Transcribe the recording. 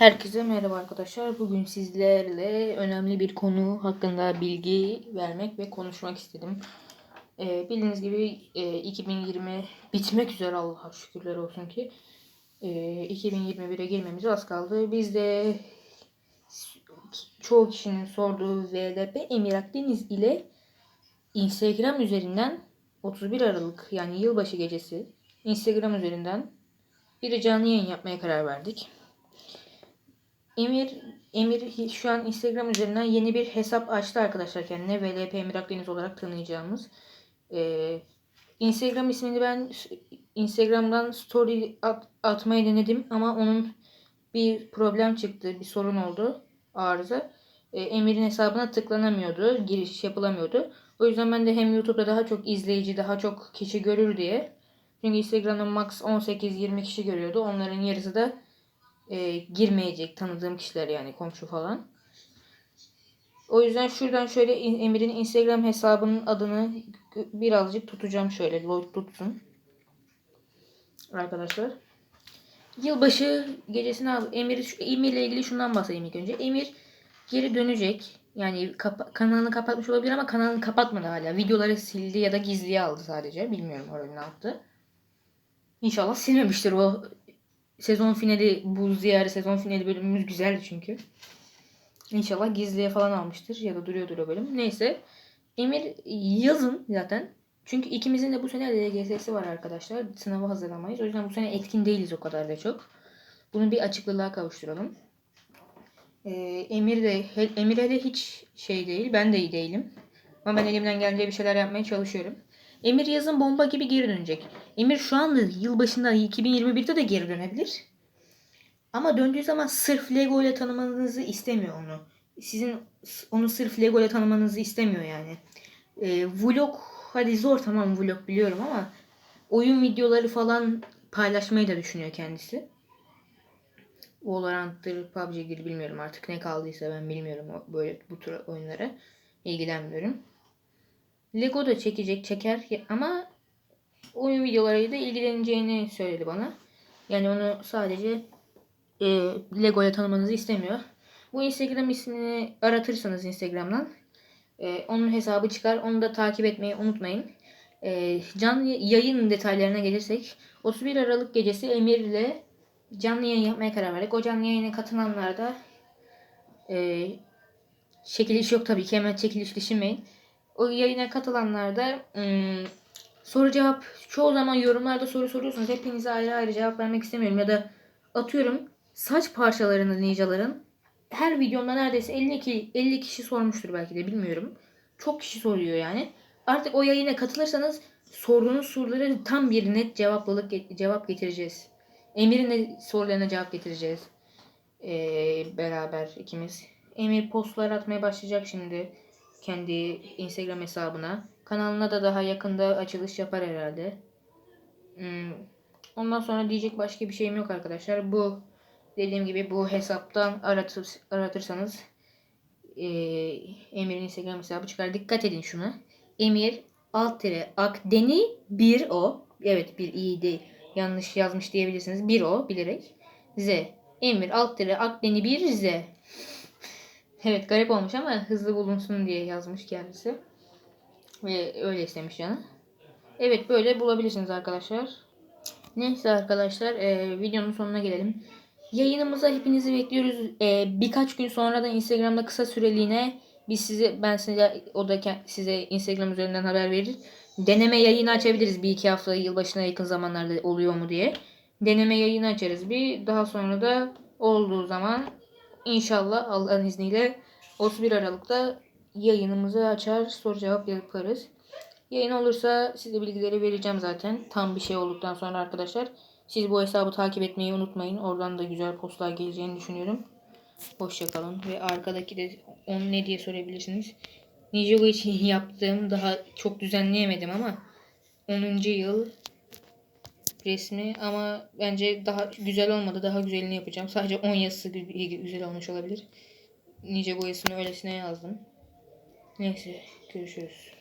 Herkese merhaba arkadaşlar. Bugün sizlerle önemli bir konu hakkında bilgi vermek ve konuşmak istedim. Ee, bildiğiniz gibi e, 2020 bitmek üzere Allah'a şükürler olsun ki. E, 2021'e girmemize az kaldı. Biz de çoğu kişinin sorduğu VLP Emir Akdeniz ile Instagram üzerinden 31 Aralık yani yılbaşı gecesi Instagram üzerinden bir canlı yayın yapmaya karar verdik. Emir Emir şu an Instagram üzerinden yeni bir hesap açtı arkadaşlar kendine. VLP Emir Akdeniz olarak tanıyacağımız. Ee, Instagram ismini ben Instagram'dan story at, atmayı denedim ama onun bir problem çıktı. Bir sorun oldu. Arıza. Ee, Emir'in hesabına tıklanamıyordu. Giriş yapılamıyordu. O yüzden ben de hem YouTube'da daha çok izleyici, daha çok kişi görür diye. Çünkü Instagram'da max 18-20 kişi görüyordu. Onların yarısı da e, girmeyecek tanıdığım kişiler yani komşu falan. O yüzden şuradan şöyle Emir'in Instagram hesabının adını birazcık tutacağım şöyle Lloyd tutsun. Arkadaşlar. Yılbaşı gecesine. Emir, Emir ile ilgili şundan bahsedeyim ilk önce. Emir geri dönecek. Yani kapa- kanalını kapatmış olabilir ama kanalını kapatmadı hala. Videoları sildi ya da gizliye aldı sadece. Bilmiyorum orada ne yaptı. İnşallah silmemiştir o sezon finali bu ziyare sezon finali bölümümüz güzeldi çünkü. İnşallah gizliye falan almıştır ya da duruyordur o bölüm. Neyse. Emir yazın zaten. Çünkü ikimizin de bu sene LGS'si var arkadaşlar. Sınava hazırlamayız. O yüzden bu sene etkin değiliz o kadar da çok. Bunu bir açıklılığa kavuşturalım. Ee, Emir de Emir de hiç şey değil. Ben de iyi değilim. Ama ben elimden geldiği bir şeyler yapmaya çalışıyorum. Emir yazın bomba gibi geri dönecek. Emir şu anda yılbaşında 2021'de de geri dönebilir. Ama döndüğü zaman sırf Lego ile tanımanızı istemiyor onu. Sizin onu sırf Lego ile tanımanızı istemiyor yani. Ee, vlog hadi zor tamam vlog biliyorum ama oyun videoları falan paylaşmayı da düşünüyor kendisi. Valorant'tır, PUBG'dir bilmiyorum artık ne kaldıysa ben bilmiyorum böyle bu tür oyunlara ilgilenmiyorum. Lego da çekecek çeker ama oyun videolarıyla ilgileneceğini söyledi bana. Yani onu sadece e, Lego tanımanızı istemiyor. Bu Instagram ismini aratırsanız Instagram'dan e, onun hesabı çıkar. Onu da takip etmeyi unutmayın. E, canlı yayın detaylarına gelirsek 31 Aralık gecesi Emir ile canlı yayın yapmaya karar verdik. O canlı yayına katılanlar da e, çekiliş yok tabii ki hemen çekiliş düşünmeyin o yayına katılanlar da ım, soru cevap çoğu zaman yorumlarda soru soruyorsunuz. Hepinize ayrı ayrı cevap vermek istemiyorum ya da atıyorum saç parçalarını ninjaların her videomda neredeyse 52 50 kişi sormuştur belki de bilmiyorum. Çok kişi soruyor yani. Artık o yayına katılırsanız sorduğunuz soruları tam bir net cevaplalık cevap getireceğiz. Emir'in sorularına cevap getireceğiz. Ee, beraber ikimiz. Emir postlar atmaya başlayacak şimdi kendi Instagram hesabına. Kanalına da daha yakında açılış yapar herhalde. Hmm. Ondan sonra diyecek başka bir şeyim yok arkadaşlar. Bu dediğim gibi bu hesaptan aratır, aratırsanız e, Emir'in Instagram hesabı çıkar. Dikkat edin şuna. Emir alt tire akdeni bir o. Evet bir iyi değil. Yanlış yazmış diyebilirsiniz. Bir o bilerek. Z. Emir alt tire akdeni bir Z. Evet garip olmuş ama hızlı bulunsun diye yazmış kendisi. Ve öyle istemiş yani. Evet böyle bulabilirsiniz arkadaşlar. Neyse arkadaşlar e, videonun sonuna gelelim. Yayınımıza hepinizi bekliyoruz. E, birkaç gün sonra da Instagram'da kısa süreliğine biz size ben size o da size Instagram üzerinden haber verir. Deneme yayını açabiliriz bir iki hafta yılbaşına yakın zamanlarda oluyor mu diye. Deneme yayını açarız bir. Daha sonra da olduğu zaman İnşallah Allah'ın izniyle 31 Aralık'ta yayınımızı açar soru cevap yaparız. Yayın olursa size bilgileri vereceğim zaten. Tam bir şey olduktan sonra arkadaşlar. Siz bu hesabı takip etmeyi unutmayın. Oradan da güzel postlar geleceğini düşünüyorum. Hoşçakalın. Ve arkadaki de onu ne diye sorabilirsiniz. Ninjago için yaptığım daha çok düzenleyemedim ama 10. yıl resmi ama bence daha güzel olmadı. Daha güzelini yapacağım. Sadece 10 yazısı güzel olmuş olabilir. Nice boyasını öylesine yazdım. Neyse görüşürüz.